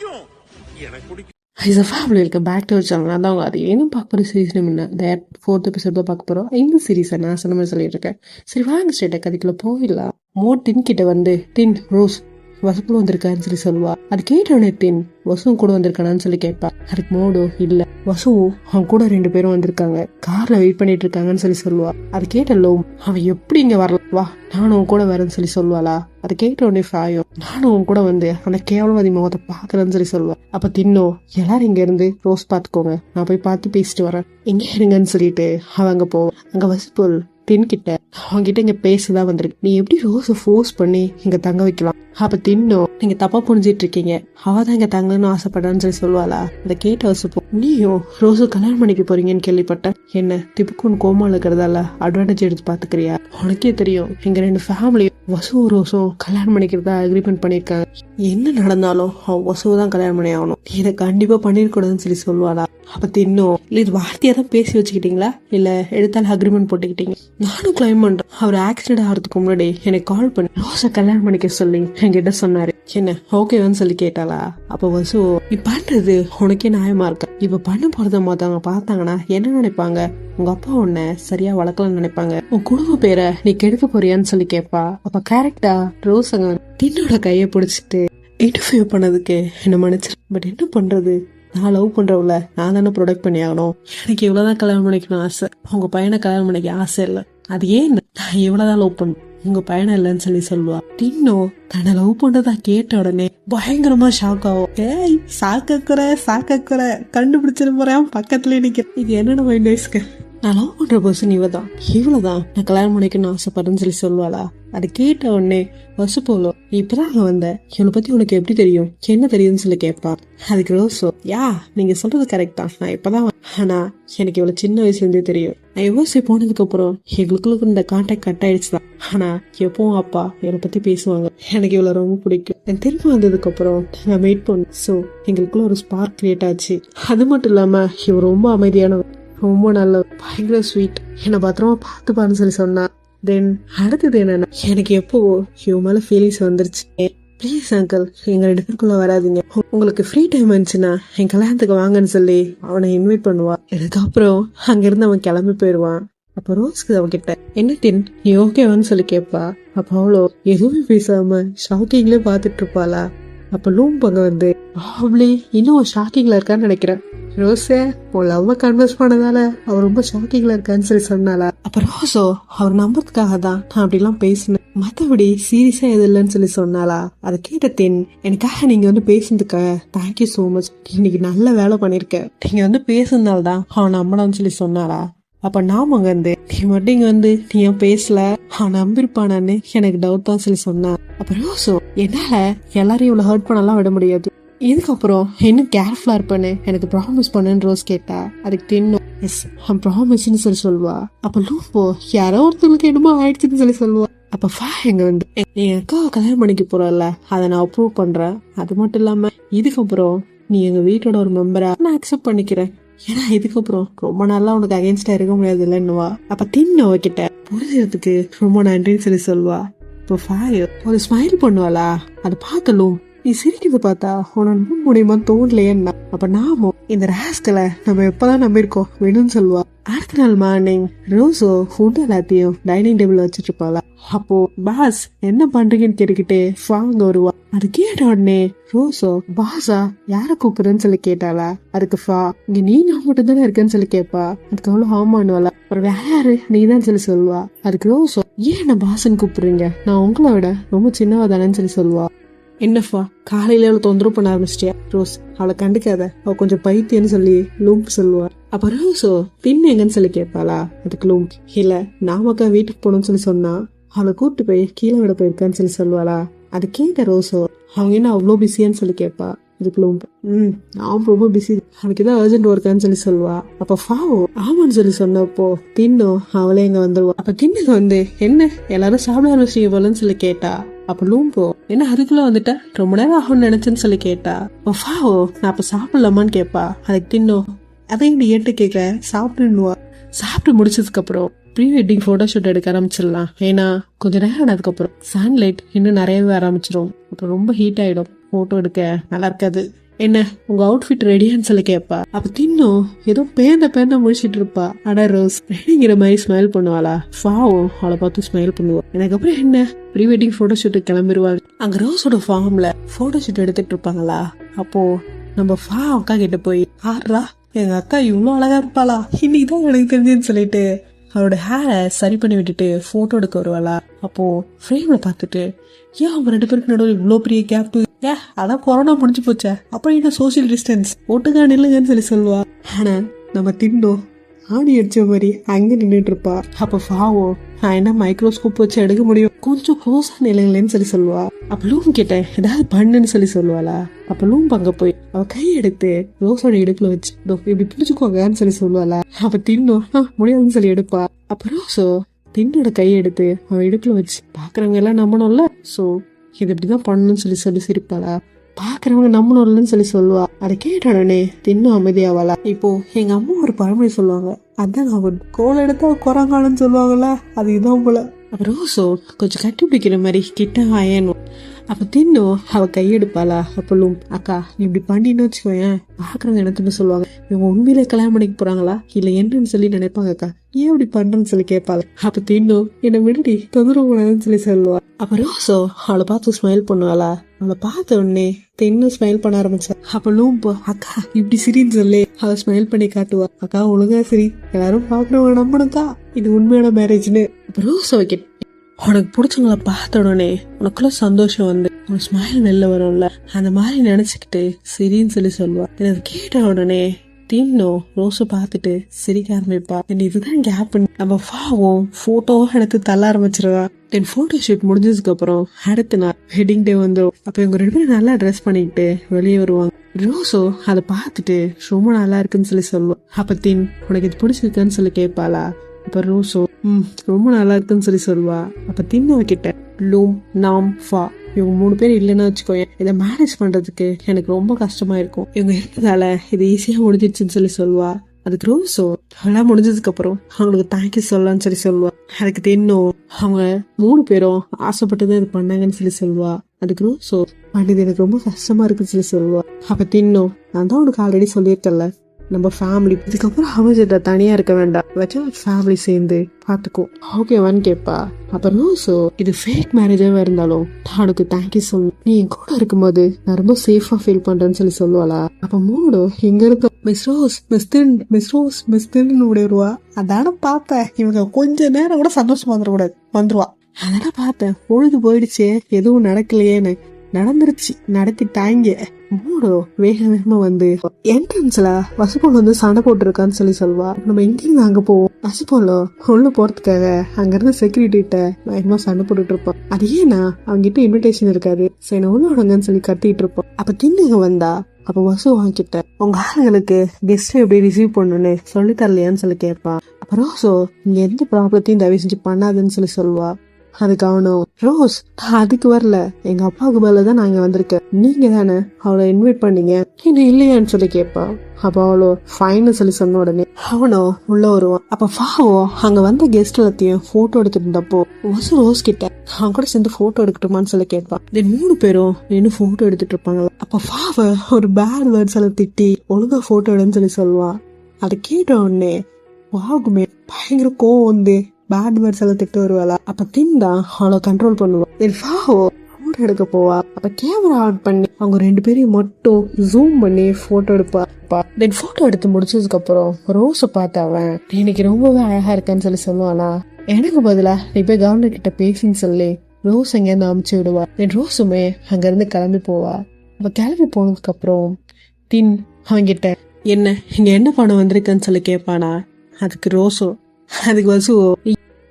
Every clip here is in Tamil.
பிடிக்கும். எனக்கு பிடிக்கும். இஸ் அ ஃபேமிலி இருக்க பேக் டு சேனல் அதான் அவங்க அது ஏனும் பார்க்க போகிற சீரிஸ் என்ன தேட் ஃபோர்த் எபிசோட் தான் பார்க்க போகிறோம் இந்த சீரிஸை நான் சொன்ன மாதிரி சொல்லிட்டு இருக்கேன். சரி வாங்க ஸ்டேட்டை கதைக்குள்ளே போயிடலாம். மோ டின் கிட்ட வந்து டின் ரோஸ் வசுப்புல வந்திருக்கான்னு சொல்லி சொல்லுவா. அது கேட்ட டின் வசுவும் கூட வந்திருக்கானான்னு சொல்லி கேட்பா. அதுக்கு மோடோ இல்ல. வசுவும் அவன் கூட ரெண்டு பேரும் வந்திருக்காங்க. கார்ல வெயிட் பண்ணிட்டு இருக்காங்கன்னு சொல்லி சொல்லுவா. அது கேட்ட லோம் அவன் எப்படி இங்க வரல வா நானும் உன் கூட வரேன்னு சொல்லி சொல்லுவாளா? அது கேட்ட உடனே ஃபாயும் நானும் உன் கூட வந்து அந்த கேவலவாதி முகத்தை பாக்குறேன்னு சொல்லி சொல்லுவா. அப்ப தின்னோ எல்லாரும் இங்க இருந்து ரோஸ் பாத்துக்கோங்க. நான் போய் பார்த்து பேசிட்டு வரேன். எங்க இருங்கன்னு சொல்லிட்டு அவன் அங்க போவான் அங்க வசுப்புல் தின் கிட்ட இங்கே இங்க பேசதான் வந்திருக்கு. நீ எப்படி ரோஸை ஃபோர்ஸ் பண்ணி இங்க தங்க வைக்கலாம்? அப்ப தின்னோ நீங்க தப்பா புரிஞ்சிட்டு இருக்கீங்க. அவ தான் இங்க தங்கணும்னு ஆசைப்படான்னு சொல்லி சொல்லுவாளா? அதை கேட்டு வசுப்போம் நீயும் ரோஸு கல்யாணம் பண்ணிக்க போறீங்கன்னு கேள்விப்பட்டேன். என்ன திப்புக்குன்னு கோமால இருக்கிறதால அட்வான்டேஜ் எடுத்து பாத்துக்கிறியா உனக்கே தெரியும் எங்க ரெண்டு ஃபேமிலியும் வசு ரோஸும் கல்யாணம் பண்ணிக்கிறதா அக்ரிமெண்ட் பண்ணிருக்காங்க என்ன நடந்தாலும் அவன் வசுவை தான் கல்யாணம் பண்ணி ஆகணும். இதை கண்டிப்பா பண்ணிருக்கூடாதுன்னு சொல்லி சொல்லுவாளா? அப்போ தின்னும் இல்லை இது வார்த்தையாக தான் பேசி வச்சுக்கிட்டீங்களா? இல்லை எடுத்தாலும் அக்ரிமெண்ட் போட்டுக்கிட்டீங்க நானும் கிளைம் பண்ணுறேன் அவர் ஆக்சிடென்ட் ஆகிறதுக்கு முன்னாடி எனக்கு கால் பண்ணி ரோஸை கல்யாணம் பண்ணிக்க சொல்லி என்கிட்ட சொன்னார். என்ன ஓகேவான்னு சொல்லி கேட்டாளா? அப்போ வசு நீ பண்ணுறது உனக்கே நியாயமா இருக்க? இப்போ பண்ண போகிறத மொத்தவங்க பார்த்தாங்கன்னா என்ன நினைப்பாங்க? உங்க அப்பா உன்னை சரியா வளர்க்கலன்னு நினைப்பாங்க. உன் குடும்ப பேரை நீ கெடுக்க போறியான்னு சொல்லி கேட்பா. அப்ப கரெக்டா ரோஸ் அங்க தின்னோட கையை பிடிச்சிட்டு இன்டர்வியூ பண்ணதுக்கு என்ன மன்னிச்சிரு. பட் என்ன பண்றது? நான் லவ் பண்றவள நான் தானே ப்ரொடெக்ட் பண்ணி ஆகணும் எனக்கு இவ்வளவுதான் கல்யாணம் பண்ணிக்கணும் ஆசை. உங்க பையனை கல்யாணம் பண்ணிக்க ஆசை இல்லை. அது ஏன்? நான் இவ்வளவுதான் லவ் பண்ணு. உங்க பையனை இல்லைன்னு சொல்லி சொல்லுவா. டின்னோ தன்னை லவ் பண்றதா கேட்ட உடனே பயங்கரமா ஷாக் ஆகும். ஏய் சாக்கக்குற சாக்கக்குற. கண்டுபிடிச்சிட போறேன் பக்கத்துல நிக்க இது என்னென்ன மைண்ட் வயசுக்கு நான் லவ் பண்ற பர்சன் இவ தான் இவ்வளவுதான். நான் கல்யாணம் பண்ணிக்கணும்னு ஆசைப்படுறேன்னு சொல்லி சொல்லுவாளா? அது கேட்ட உடனே பசு போலோ நீ இப்பதான் அங்க வந்த? இவனை பத்தி உனக்கு எப்படி தெரியும்? என்ன தெரியும்னு சொல்லி கேட்பா அதுக்கு ரோசோ யா நீங்க சொல்றது கரெக்ட் தான். நான் இப்பதான் வந்தேன். ஆனா எனக்கு இவ்வளவு சின்ன வயசுல இருந்தே தெரியும். நான் யுஎஸ்ஏ போனதுக்கு அப்புறம் எங்களுக்குள்ள இந்த கான்டாக்ட் கட் ஆயிடுச்சுதான் ஆனா எப்பவும் அப்பா என்னை பத்தி பேசுவாங்க. எனக்கு இவ்வளவு ரொம்ப பிடிக்கும். நான் திரும்ப வந்ததுக்கு அப்புறம் நாங்க மீட் பண்ணோம். ஸோ எங்களுக்குள்ள ஒரு ஸ்பார்க் கிரியேட் ஆச்சு. அது மட்டும் இல்லாம இவர் ரொம்ப அமைதியானவர் ரொம்ப நல்ல பயங்கர ஸ்வீட் என்னை பத்திரமா பார்த்துப்பான்னு சொல்லி சொன்னா. தென் அடுத்தது என்னன்னா எனக்கு எப்போ இவன் மேல ஃபீலிங்ஸ் வந்துருச்சு. ப்ளீஸ் அங்கிள் எங்க ரெண்டு பேருக்குள்ள வராதீங்க. உங்களுக்கு ஃப்ரீ டைம் இருந்துச்சுன்னா என் கல்யாணத்துக்கு வாங்கன்னு சொல்லி அவனை இன்வைட் பண்ணுவான் இதுக்கப்புறம் அங்கிருந்து அவன் கிளம்பி போயிடுவான் அப்ப ரோஸ்க்கு அவகிட்ட என்ன டின் நீ ஓகேவான்னு சொல்லி கேட்பா? அப்ப அவ்வளோ எதுவுமே பேசாம ஷாக்கிங்லேயே பார்த்துட்டு இருப்பாளா? அப்போ லூம் பங்க வந்து ப்ராப்ளி இன்னும் ஷாக்கிங்கில் இருக்கான்னு நினைக்கிறேன். ரோஸே உன் லவ்வை கன்வெர்ஸ் பண்ணதால அவர் ரொம்ப ஷாக்கிங்ல இருக்கான்னு சொல்லி சொன்னால அப்ப ரோஸோ அவர் நம்புறதுக்காக தான் நான் அப்படிலாம் பேசினேன். மத்தபடி சீரியஸா எது இல்லைன்னு சொல்லி சொன்னாலா அதை கேட்ட தென் எனக்காக நீங்க வந்து பேசுனதுக்காக தேங்க்யூ ஸோ மச் இன்னைக்கு நல்ல வேலை பண்ணிருக்க நீங்க வந்து பேசுனதால தான் அவன் நம்பணும்னு சொல்லி சொன்னாரா அப்ப நாம அங்க இருந்து நீ மட்டும் இங்க வந்து நீ ஏன் பேசல? அவன் நம்பிருப்பானான்னு எனக்கு டவுட் தான் சொல்லி சொன்னேன். அப்புறம் ரோசோ என்னால எல்லாரையும் இவ்வளவு ஹர்ட் பண்ணலாம் விட முடியாது. இதுக்கப்புறம் இன்னும் கேர்ஃபுல்லா இருப்பேன்னு எனக்கு ப்ராமிஸ் பண்ணுன்னு ரோஸ் கேட்டா. அதுக்கு தின்னும் எஸ் அவன் ப்ராமிஸ்னு சொல்லி சொல்லுவா. அப்ப லூப்போ யாரோ ஒருத்தவங்களுக்கு என்னமோ ஆயிடுச்சுன்னு சொல்லி சொல்லுவா. அப்ப ஃபா எங்க வந்து. நீ அக்காவை கல்யாணம் பண்ணிக்க போறல அதை நான் அப்ரூவ் பண்றேன். அது மட்டும் இல்லாம இதுக்கப்புறம் நீ எங்க வீட்டோட ஒரு மெம்பரா நான் அக்செப்ட் பண்ணிக்கிறேன். ஏன்னா இதுக்கப்புறம் ரொம்ப நாளா உனக்கு அகைன்ஸ்டா இருக்க முடியாது இல்லைன்னுவா அப்ப தின்னு அவகிட்ட புரிஞ்சதுக்கு ரொம்ப நன்றின்னு சொல்லி சொல்லுவா இப்போ ஃபாயோ ஒரு ஸ்மைல் பண்ணுவாளா? அதை பார்த்தலும் நீ சிரிக்கிறது பார்த்தா உன நம்ப முடியுமா தோணலையேன்னா அப்ப நாமும் இந்த ராஸ்கலை நம்ம எப்பதான் நம்பியிருக்கோம் வேணும்னு சொல்லுவா. அடுத்த நாள் மார்னிங் ரோஸோ ஃபுட் எல்லாத்தையும் டைனிங் டேபிள் வச்சுட்டு இருப்பாளா. அப்போ பாஸ் என்ன பண்றீங்கன்னு கேட்டுக்கிட்டே ஃபாங் வருவா. அது கேட்ட உடனே ரோஸோ பாஸா யார கூப்பிடுறேன்னு சொல்லி கேட்டாளா? அதுக்கு ஃபா இங்க நீ நான் மட்டும் தானே இருக்கேன்னு சொல்லி கேட்பா அதுக்கு அவ்வளவு ஆமானுவாளா அப்புறம் வேற யாரு? நீ தான் சொல்லி சொல்லுவா. அதுக்கு ரோஸோ ஏன் என்ன பாஸ்ன்னு கூப்பிடுறீங்க? நான் உங்களை விட ரொம்ப சின்னவா தானேன்னு சொல்லி சொல்லுவா. என்னப்பா காலையில அவளை தொந்தரவு பண்ண ஆரம்பிச்சிட்டியா? ரோஸ் அவளை கண்டுக்காத. அவ கொஞ்சம் பைத்தியன்னு சொல்லி லூம்ப் சொல்லுவா. அப்ப ரோஸோ பின் எங்கன்னு சொல்லி கேட்பாளா? அதுக்கு லூம்ப் இல்ல நாமக்கா வீட்டுக்கு போகணும்னு சொல்லி சொன்னா அவளை கூப்பிட்டு போய் கீழே விட போயிருக்கான்னு சொல்லி சொல்லுவாளா? அது கேட்ட ரோஸோ அவங்க என்ன அவ்வளோ பிஸியான்னு சொல்லி கேட்பா? அதுக்கு லூம்ப் ம் நான் ரொம்ப பிஸி. அவனுக்கு ஏதாவது அர்ஜென்ட் ஒர்க்கான்னு சொல்லி சொல்லுவா. அப்ப ஃபாவோ ஆமான்னு சொல்லி சொன்னப்போ தின்னும் அவளே இங்க வந்துருவா. அப்ப தின்னுக்கு வந்து என்ன எல்லாரும் சாப்பிட ஆரம்பிச்சிங்க போலன்னு சொல்லி கேட்டா அப்ப லூம்போ என்ன அதுக்குள்ள வந்துட்ட? ரொம்ப நேரம் ஆகும்னு நினைச்சேன்னு சொல்லி கேட்டா. அப்ப நான் அப்ப சாப்பிடலாமான்னு கேட்பா அதுக்கு தின்னும் அதையும் நீ ஏட்டு கேட்க சாப்பிட்டுன்னுவா சாப்பிட்டு முடிச்சதுக்கு அப்புறம் ப்ரீ வெட்டிங் ஃபோட்டோ ஷூட் எடுக்க ஆரம்பிச்சிடலாம். ஏன்னா கொஞ்ச நேரம் ஆனதுக்கப்புறம் சன்லைட் இன்னும் நிறையவே ஆரம்பிச்சிடும் அப்புறம் ரொம்ப ஹீட் ஆயிடும். ஃபோட்டோ எடுக்க. நல்லா இருக்காது. என்ன உங்க அவுட்ஃபிட் ரெடியான்னு சொல்லி கேட்பா அப்ப தின்னும் ஏதோ பேந்த பேந்த முழிச்சிட்டு இருப்பா. அட ரோஸ் ரெடிங்கிற மாதிரி ஸ்மைல் பண்ணுவாளா? ஃபாவும் அவளை பார்த்து ஸ்மைல் பண்ணுவா. எனக்கு அப்புறம் என்ன? ப்ரீ வெட்டிங் ஃபோட்டோ ஷூட்டு கிளம்பிடுவாங்க அங்க ரோஸோட ஃபார்ம்ல ஃபோட்டோ ஷூட் எடுத்துட்டு இருப்பாங்களா? அப்போ நம்ம ஃபா அக்கா கிட்ட போய் ஆர்ரா எங்க அக்கா இவ்வளோ அழகா இருப்பாளா? இன்னைக்கு தான் எனக்கு தெரிஞ்சுன்னு சொல்லிட்டு அவரோட ஹேரை சரி பண்ணி விட்டுட்டு ஃபோட்டோ எடுக்க வருவாளா? அப்போ ஃப்ரேம்ல பார்த்துட்டு ஏன் அவங்க ரெண்டு பேருக்கு நடுவில் இவ்வளோ பெரிய கேப்பு ஏ அதான் கொரோனா முடிஞ்சு போச்சே. அப்புறம் என்ன சோஷியல் டிஸ்டன்ஸ் ஒட்டுக்கா நில்லுங்கன்னு சொல்லி சொல்லுவா. ஆனா நம்ம திண்டோம் ஆணி அடிச்ச மாதிரி அங்க நின்றுட்டு இருப்பா. அப்ப ஃபாவோ நான் என்ன மைக்ரோஸ்கோப் வச்சு எடுக்க முடியும்? கொஞ்சம் க்ளோஸா நிலைங்களேன்னு சொல்லி சொல்லுவா. அப்ப லூம் கேட்டேன் ஏதாவது பண்ணுன்னு சொல்லி சொல்லுவாளா? அப்ப லூம் அங்க போய் அவ கை எடுத்து ரோஸோட இடுப்புல வச்சு இப்படி பிடிச்சுக்கோங்கன்னு சொல்லி சொல்லுவாளா? அப்ப தின்னும் முடியாதுன்னு சொல்லி எடுப்பா. அப்ப ரோஸோ தின்னோட கை எடுத்து அவன் இடுப்புல வச்சு பாக்குறவங்க எல்லாம் நம்பணும்ல? சோ இது இப்படிதான் பண்ணணும்னு சொல்லி சொல்லி சிரிப்பாளா? பாக்குறவங்க நம்பணும்லன்னு சொல்லி சொல்லுவா. அதை கேட்டானே தின்னும் அமைதியாவாளா இப்போ எங்க அம்மா ஒரு பழமொழி சொல்லுவாங்க. அதான் அவன் கோல் எடுத்தா குரங்காலன்னு சொல்லுவாங்கல்ல அது இதான் போல அப்புறம் சோ கொஞ்சம் கட்டி பிடிக்கிற மாதிரி கிட்ட ஆயணும் அப்போ தின்னும் அவ கையெடுப்பாளா? அப்பளும் அக்கா நீ இப்படி பண்ணின்னு வச்சுக்கோயேன். பாக்குறவங்க என்ன சொல்லுவாங்க. இவங்க உண்மையிலே கல்யாணம் பண்ணிக்க போறாங்களா? இல்ல என்னன்னு சொல்லி நினைப்பாங்க அக்கா. ஏன் இப்படி பண்றேன்னு சொல்லி கேட்பாள். அப்ப தின்னும் என்னை விடுடி தொந்தரவு கூடாதுன்னு சொல்லி சொல்லுவா. அப்புறம் சோ அவளை பார்த்து ஸ்மைல் பண்ணுவாளா? அவளை பார்த்த உடனே தென்னும் ஸ்மைல் பண்ண ஆரம்பிச்சா. அப்ப லூம்பு அக்கா இப்படி சிரின்னு சொல்லி அவ ஸ்மைல் பண்ணி காட்டுவா. அக்கா ஒழுங்கா சரி. எல்லாரும் பாக்குறவங்க நம்பணுக்கா இது உண்மையான மேரேஜ்னு அப்புறம் சோ கிட்ட உனக்கு பிடிச்சவங்கள பார்த்த உடனே உனக்குள்ள சந்தோஷம் வந்து உன் ஸ்மைல் வெளில வரும்ல. அந்த மாதிரி நினைச்சுக்கிட்டு சரின்னு சொல்லி சொல்லுவாள் எனக்கு கேட்ட உடனே டீம்னோ ரோஸை பார்த்துட்டு சிரிக்க ஆரம்பிப்பா. தென் இதுதான் கேப் நம்ம ஃபாவும் ஃபோட்டோவும் எடுத்து தள்ள ஆரம்பிச்சிருவா. தென் ஃபோட்டோ ஷூட் முடிஞ்சதுக்கு அப்புறம் அடுத்த நாள் வெட்டிங் டே வந்துடும் அப்போ இவங்க ரெண்டு பேரும் நல்லா ட்ரெஸ் பண்ணிக்கிட்டு வெளியே வருவாங்க. ரோஸோ அதை பார்த்துட்டு ரொம்ப நல்லா இருக்குன்னு சொல்லி சொல்லுவோம் அப்போ தீன் உனக்கு இது பிடிச்சிருக்கான்னு சொல்லி கேட்பாளா? அப்போ ரோசோ ம் ரொம்ப நல்லா இருக்குன்னு சொல்லி சொல்லுவா. அப்போ தின்னவ கிட்ட லூம் நாம் ஃபா. இவங்க மூணு பேர் இல்லைன்னு வச்சுக்கோயேன். இதை மேனேஜ் பண்ணுறதுக்கு எனக்கு ரொம்ப கஷ்டமா இருக்கும். இவங்க இருந்ததால இது ஈஸியாக முடிஞ்சிடுச்சுன்னு சொல்லி சொல்லுவா. அதுக்கு ரோஸோ எல்லாம் முடிஞ்சதுக்கப்புறம் அவங்களுக்கு தேங்க்யூ சொல்லலாம்னு சொல்லி சொல்லுவா. அதுக்கு தின்னும் அவங்க மூணு பேரும் ஆசைப்பட்டு தான் இது பண்ணாங்கன்னு சொல்லி சொல்லுவா. அதுக்கு ரோஸோ பண்ணது எனக்கு ரொம்ப கஷ்டமாக இருக்குன்னு சொல்லி சொல்லுவா. அப்போ தின்னும் நான் தான் உனக்கு ஆல்ரெடி சொல்லியிருக்கேன்ல. நம்ம ஃபேமிலி இதுக்கப்புறம் அவஜிட்ட தனியா இருக்க வேண்டாம். வச்சா ஃபேமிலி சேர்ந்து பார்த்துக்கோ ஓகேவான்னு கேட்பா அப்புறம் ஸோ இது ஃபேக் மேரேஜாக இருந்தாலும் நானுக்கு தேங்க்யூ சொல் நீ என் கூட இருக்கும்போது நான் ரொம்ப சேஃபாக ஃபீல் பண்ணுறேன்னு சொல்லி சொல்லுவாளா? அப்போ மூடோ எங்கே இருக்க miss Rose miss thin miss Rose miss தின்னு ஓடிடுவா. அதான பார்த்தேன். இவங்க கொஞ்ச நேரம் கூட சந்தோஷமா வந்துடக்கூடாது. வந்துருவா. அதான பார்த்தேன். பொழுது போயிடுச்சே. எதுவும் நடக்கலையேன்னு. நடந்துருச்சு. நடத்திட்டாங்க மூடோ வேக வேகமா வந்து என்ட்ரன்ஸ்ல வசுபோல் வந்து சண்டை போட்டிருக்கான்னு சொல்லி சொல்வா. நம்ம எங்கேயும் அங்க போவோம். வசுபோலோ உள்ள போறதுக்காக அங்க இருந்து செக்யூரிட்டி கிட்ட சண்டை போட்டுட்டு இருப்பான் அது ஏன்னா அவங்ககிட்ட இன்விடேஷன் இருக்காது. சரி நான் உள்ள விடுங்கன்னு சொல்லி கத்திட்டு இருப்போம். அப்ப தின்னுங்க வந்தா அப்ப வசு வாங்கிட்ட. உங்க ஆளுங்களுக்கு கெஸ்ட் எப்படி ரிசீவ் பண்ணணும்னு சொல்லி தரலையான்னு சொல்லி கேட்பான் அப்புறம் ரோசோ இங்க எந்த ப்ராப்ளத்தையும் தயவு செஞ்சு பண்ணாதுன்னு சொல்லி சொல்லுவா அதுக்கு அவனும் ரோஸ் அதுக்கு வரல. எங்க அப்பாவுக்கு பதில தான் இங்க வந்திருக்கேன். நீங்க தானே அவளை இன்வைட் பண்ணீங்க. இன்னும் இல்லையான்னு சொல்லி கேட்பா. அப்ப அவளோ ஃபைன்னு சொல்லி சொன்ன உடனே அவனோ உள்ள வருவான். அப்ப ஃபாவோ அங்க வந்த கெஸ்ட் எல்லாத்தையும் போட்டோ எடுத்துட்டு இருந்தப்போ ஒசு ரோஸ் கிட்ட அவன் கூட சேர்ந்து போட்டோ எடுக்கட்டுமான்னு சொல்லி கேட்பான் தென் மூணு பேரும் நின்று போட்டோ எடுத்துட்டு இருப்பாங்களா? அப்ப ஃபாவ ஒரு பேட் வேர்ட்ஸ் எல்லாம் திட்டி ஒழுங்கா போட்டோ எடுன்னு சொல்லி சொல்லுவான் அதை கேட்ட உடனே வாகுமே பயங்கர கோவம் வந்து. பேட் வேர்ட்ஸ் எல்லாம் திட்டு வருவாளா? அப்ப தின்டா அவளை கண்ட்ரோல் பண்ணுவா. தென் போட்டோ எடுக்க போவா. அப்ப கேமரா ஆன் பண்ணி அவங்க ரெண்டு பேரையும் மட்டும் ஜூம் பண்ணி போட்டோ எடுப்பா. தென் போட்டோ எடுத்து முடிச்சதுக்கு அப்புறம் ரோஸ பார்த்த அவன் இன்னைக்கு ரொம்பவே அழகா இருக்கேன்னு சொல்லி சொல்லுவானா? எனக்கு பதிலா நீ போய் கவர்னர் கிட்ட பேசின்னு சொல்லி ரோஸ் எங்கேருந்து அமுச்சு விடுவா. தென் ரோஸுமே அங்க இருந்து கிளம்பி போவா. அப்ப கிளம்பி போனதுக்கு அப்புறம் தின் அவன்கிட்ட என்ன இங்க என்ன பண்ண வந்திருக்கன்னு சொல்லி கேட்பானா அதுக்கு ரோஸோ அதுக்கு வசுவோ